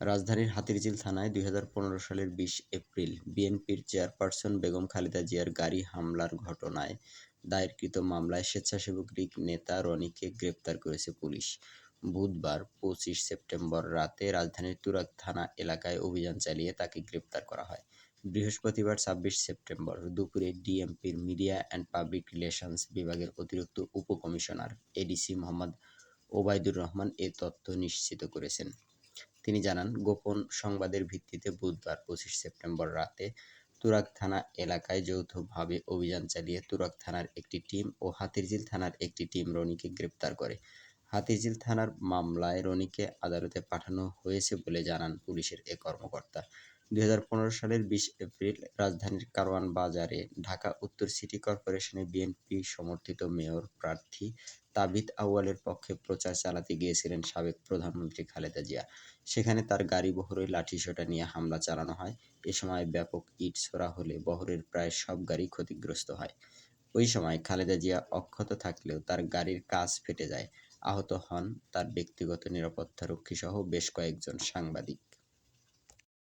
রাজধানীর হাতিরঝিল থানায় দুই হাজার পনেরো সালের বিশ এপ্রিল বিএনপির চেয়ারপারসন বেগম খালেদা জিয়ার গাড়ি হামলার ঘটনায় দায়েরকৃত মামলায় স্বেচ্ছাসেবক লীগ নেতা রনিকে গ্রেপ্তার করেছে পুলিশ। বুধবার পঁচিশ সেপ্টেম্বর রাতে রাজধানীর তুরাগ থানা এলাকায় অভিযান চালিয়ে তাকে গ্রেপ্তার করা হয়। বৃহস্পতিবার ছাব্বিশ সেপ্টেম্বর দুপুরে ডিএমপির মিডিয়া অ্যান্ড পাবলিক রিলেশনস বিভাগের অতিরিক্ত উপকমিশনার এডিসি মোহাম্মদ ওবায়দুর রহমান এ তথ্য নিশ্চিত করেছেন। তিনি জানান, গোপন সংবাদের ভিত্তিতে বুধবার পঁচিশ সেপ্টেম্বর রাতে তুরাগ থানা এলাকায় যৌথভাবে অভিযান চালিয়ে তুরাগ থানার একটি টিম ও হাতিরঝিল থানার একটি টিম রনিকে গ্রেপ্তার করে। হাতিরঝিল থানার মামলায় রনিকে আদালতে পাঠানো হয়েছে বলে জানান পুলিশের এ কর্মকর্তা। দুই হাজার পনেরো সালের বিশ এপ্রিল রাজধানীর কারওয়ান বাজারে ঢাকা উত্তর সিটি কর্পোরেশনের বিএনপি সমর্থিত মেয়র প্রার্থী তাবিথ আউয়ালের পক্ষে প্রচার চালাতে গিয়েছিলেন সাবেক প্রধানমন্ত্রী খালেদা জিয়া। সেখানে তার গাড়ি বহরে লাঠিসোঁটা নিয়ে হামলা চালানো হয়। এ সময় ব্যাপক ইট ছোড়া হলে বহরের প্রায় সব গাড়ি ক্ষতিগ্রস্ত হয়। ওই সময় খালেদা জিয়া অক্ষত থাকলেও তার গাড়ির কাজ ফেটে যায়। আহত হন তার ব্যক্তিগত নিরাপত্তারক্ষীসহ বেশ কয়েকজন সাংবাদিক।